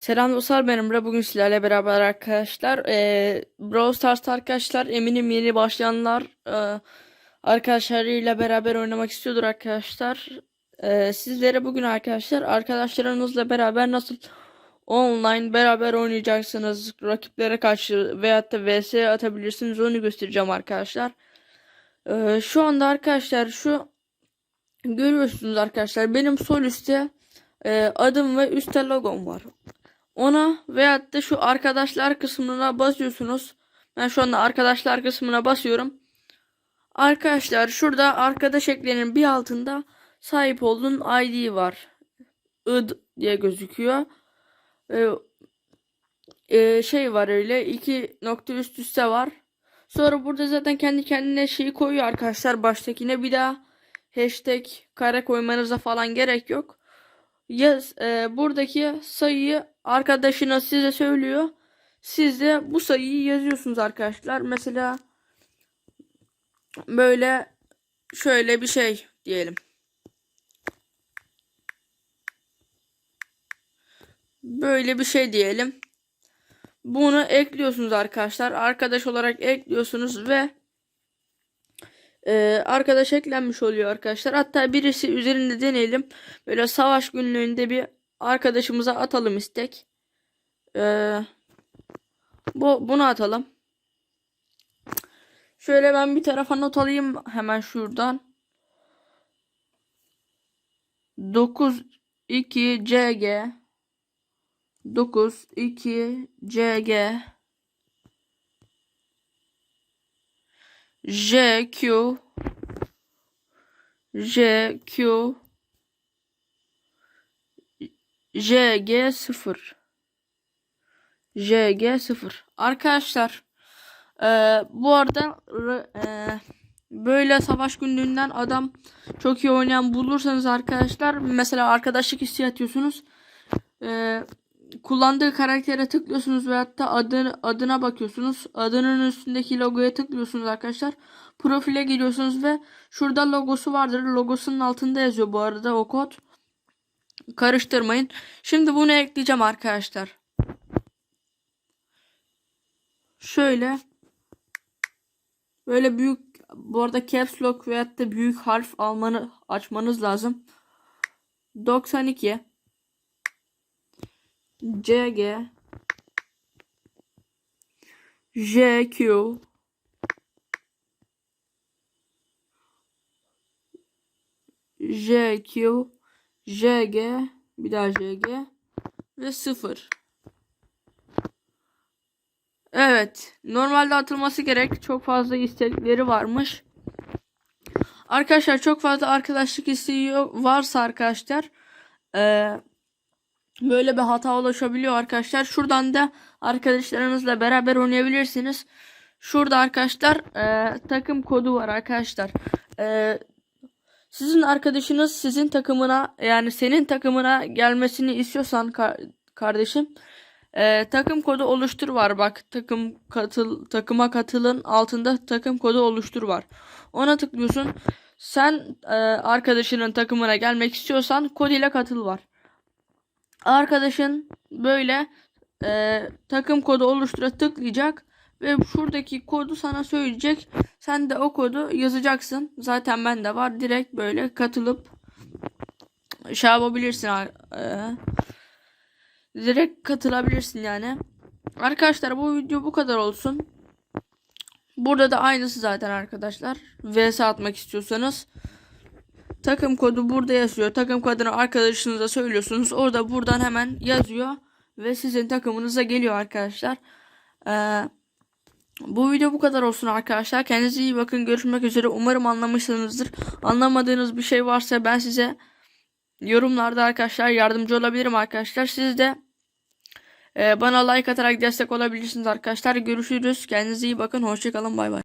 Selam dostlar ben Emre. Bugün sizlerle beraber arkadaşlar eee Brawl Stars'ta arkadaşlar eminim yeni başlayanlar eee, arkadaşlarıyla beraber oynamak istiyordur arkadaşlar. Eee, sizlere bugün arkadaşlar arkadaşlarınızla beraber nasıl online beraber oynayacaksınız rakiplere karşı veyahut da vs atabilirsiniz onu göstereceğim arkadaşlar. Eee, şu anda arkadaşlar şu görüyorsunuz arkadaşlar benim sol üstte eee, adım ve üstte logom var. Ona veyahut da şu arkadaşlar kısmına basıyorsunuz. Ben şu anda arkadaşlar kısmına basıyorum. Arkadaşlar şurada arkadaş eklenin bir altında sahip olduğun ID var. ID diye gözüküyor. Ee, e, şey var öyle iki nokta üst üste var. Sonra burada zaten kendi kendine şeyi koyuyor arkadaşlar baştakine bir daha hashtag kare koymanıza falan gerek yok. Yaz, e, buradaki sayıyı arkadaşına size söylüyor. Siz de bu sayıyı yazıyorsunuz arkadaşlar. Mesela böyle şöyle bir şey diyelim. Böyle bir şey diyelim. Bunu ekliyorsunuz arkadaşlar. Arkadaş olarak ekliyorsunuz ve e, arkadaş eklenmiş oluyor arkadaşlar. Hatta birisi üzerinde deneyelim. Böyle savaş günlüğünde bir Arkadaşımıza atalım istek. Ee, bu, bunu atalım. Şöyle ben bir tarafa not alayım hemen şuradan. 9 2 CG 9 2 CG JQ JQ JG0 JG0 Arkadaşlar e, bu arada e, böyle savaş günlüğünden adam çok iyi oynayan bulursanız arkadaşlar mesela arkadaşlık isteği atıyorsunuz e, kullandığı karaktere tıklıyorsunuz veyahut da adını, adına bakıyorsunuz. Adının üstündeki logoya tıklıyorsunuz arkadaşlar. Profile giriyorsunuz ve şurada logosu vardır. Logosunun altında yazıyor bu arada o kod. Karıştırmayın. Şimdi bunu ekleyeceğim arkadaşlar. Şöyle böyle büyük bu arada caps lock veyahut da büyük harf almanı açmanız lazım. 92 CG JQ JQ JG bir daha JG ve 0 Evet normalde atılması gerek çok fazla istekleri varmış Arkadaşlar çok fazla arkadaşlık isteği varsa arkadaşlar eee böyle bir hata ulaşabiliyor arkadaşlar. Şuradan da arkadaşlarınızla beraber oynayabilirsiniz. Şurada arkadaşlar e, takım kodu var arkadaşlar. E, sizin arkadaşınız sizin takımına yani senin takımına gelmesini istiyorsan ka- kardeşim e, takım kodu oluştur var bak takım katıl takıma katılın altında takım kodu oluştur var. Ona tıklıyorsun. Sen e, arkadaşının takımına gelmek istiyorsan kod ile katıl var arkadaşın böyle e, takım kodu oluştura tıklayacak ve şuradaki kodu sana söyleyecek. Sen de o kodu yazacaksın. Zaten bende var. Direkt böyle katılıp şey yapabilirsin. E, direkt katılabilirsin yani. Arkadaşlar bu video bu kadar olsun. Burada da aynısı zaten arkadaşlar. VS atmak istiyorsanız. Takım kodu burada yazıyor. Takım kodunu arkadaşınıza söylüyorsunuz. Orada buradan hemen yazıyor. Ve sizin takımınıza geliyor arkadaşlar. Ee, bu video bu kadar olsun arkadaşlar. Kendinize iyi bakın. Görüşmek üzere. Umarım anlamışsınızdır. Anlamadığınız bir şey varsa ben size yorumlarda arkadaşlar yardımcı olabilirim arkadaşlar. Siz de e, bana like atarak destek olabilirsiniz arkadaşlar. Görüşürüz. Kendinize iyi bakın. Hoşçakalın. Bay bay.